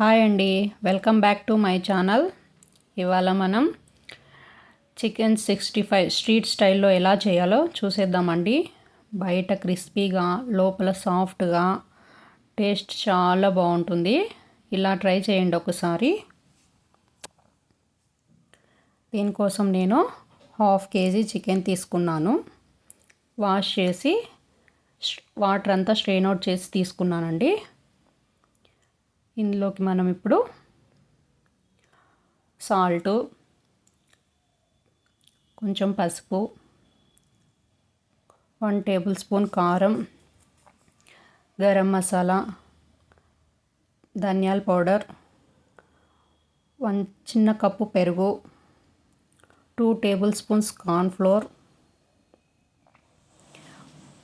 Hi అండి. Welcome back to my channel. ఇవాళ మనం చికెన్ సిక్స్టీ ఫైవ్ స్ట్రీట్ స్టైల్లో ఎలా చేయాలో చూసేద్దామండి. బయట క్రిస్పీగా లోపల సాఫ్ట్గా టేస్ట్ చాలా బాగుంటుంది. ఇలా ట్రై చేయండి ఒకసారి. దీనికోసం నేను హాఫ్ కేజీ చికెన్ తీసుకున్నాను. వాష్ చేసి వాటర్ అంతా స్ట్రెయిన్ అవుట్ చేసి తీసుకున్నానండి. ఇందులోకి మనం ఇప్పుడు సాల్టు కొంచెం పసుపు వన్ టేబుల్ స్పూన్ కారం గరం మసాలా ధనియాల పౌడర్ వన్ చిన్న కప్పు పెరుగు టూ టేబుల్ స్పూన్స్ కార్న్ఫ్లోర్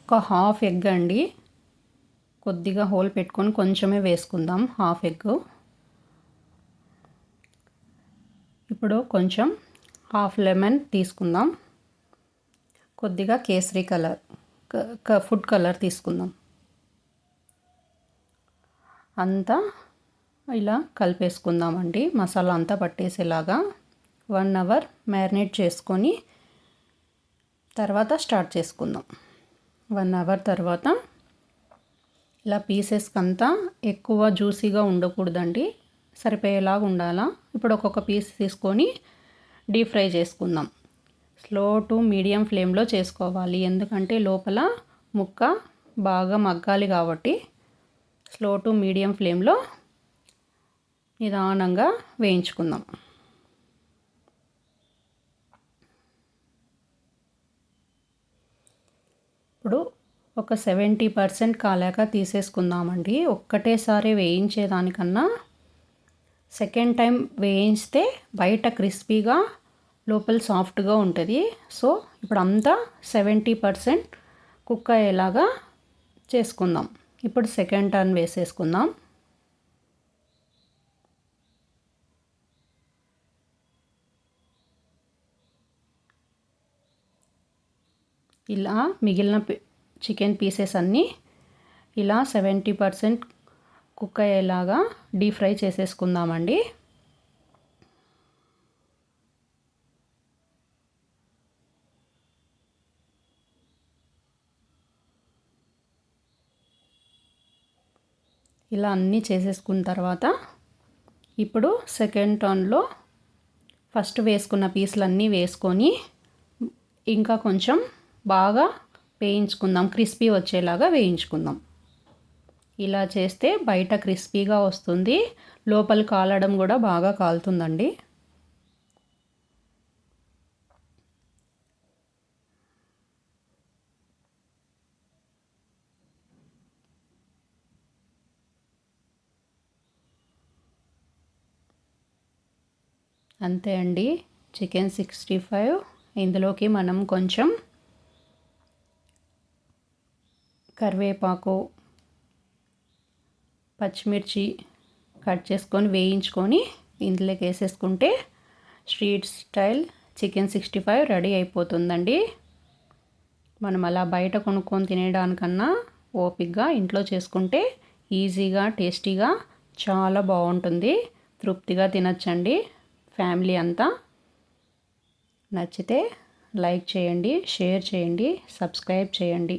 ఒక హాఫ్ ఎగ్ అండి. కొద్దిగా హోల్ పెట్టుకొని కొంచెమే వేసుకుందాం. Half egg. ఇప్పుడు కొంచెం హాఫ్ లెమన్ తీసుకుందాం. కొద్దిగా కేసరి కలర్ ఫుడ్ కలర్ తీసుకుందాం. అంతా ఇలా కలిపేసుకుందామండి. మసాలా అంతా పట్టేసేలాగా వన్ అవర్ మ్యారినేట్ చేసుకొని తర్వాత స్టార్ట్ చేసుకుందాం. వన్ అవర్ తర్వాత ఇలా పీసెస్కి అంతా ఎక్కువ జ్యూసీగా ఉండకూడదండి. సరిపోయేలాగా ఉండాలా. ఇప్పుడు ఒక్కొక్క పీస్ తీసుకొని డీప్ ఫ్రై చేసుకుందాం. స్లో టు మీడియం ఫ్లేమ్లో చేసుకోవాలి. ఎందుకంటే లోపల ముక్క బాగా మగ్గాలి కాబట్టి స్లో టు మీడియం ఫ్లేమ్లో నిదానంగా వేయించుకుందాం. ఇప్పుడు ఒక సెవెంటీ పర్సెంట్ కాలాక తీసేసుకుందామండి. ఒక్కటేసారి వేయించేదానికన్నా సెకండ్ టైం వేయించితే బయట క్రిస్పీగా లోపల సాఫ్ట్గా ఉంటుంది. సో ఇప్పుడు అంతా సెవెంటీ పర్సెంట్ కుక్ అయ్యేలాగా చేసుకుందాం. ఇప్పుడు సెకండ్ టర్న్ వేసేసుకుందాం. ఇలా మిగిలిన చికెన్ పీసెస్ అన్నీ ఇలా సెవెంటీ పర్సెంట్ కుక్ అయ్యేలాగా డీప్ ఫ్రై చేసేసుకుందామండి. ఇలా అన్నీ చేసేసుకున్న తర్వాత ఇప్పుడు సెకండ్ టర్న్లో ఫస్ట్ వేసుకున్న పీసులన్నీ వేసుకొని ఇంకా కొంచెం బాగా వేయించుకుందాం క్రిస్పీ వచ్చేలాగా వేయించుకుందాం. ఇలా చేస్తే బయట క్రిస్పీగా వస్తుంది. లోపల కాలడం కూడా బాగా కాలుతుందండి. అంతే అండి. Chicken sixty five. ఇందులోకి మనం కొంచెం కరివేపాకు పచ్చిమిర్చి కట్ చేసుకొని వేయించుకొని ఇందులోకి వేసేసుకుంటే street style chicken sixty five ready అయిపోతుందండి. మనం అలా బయట కొనుక్కొని తినేదానికన్నా ఓపిక్గా ఇంట్లో చేసుకుంటే ఈజీగా టేస్టీగా చాలా బాగుంటుంది. తృప్తిగా తినచ్చండి ఫ్యామిలీ అంతా. నచ్చితే లైక్ చేయండి షేర్ చేయండి సబ్స్క్రైబ్ చేయండి.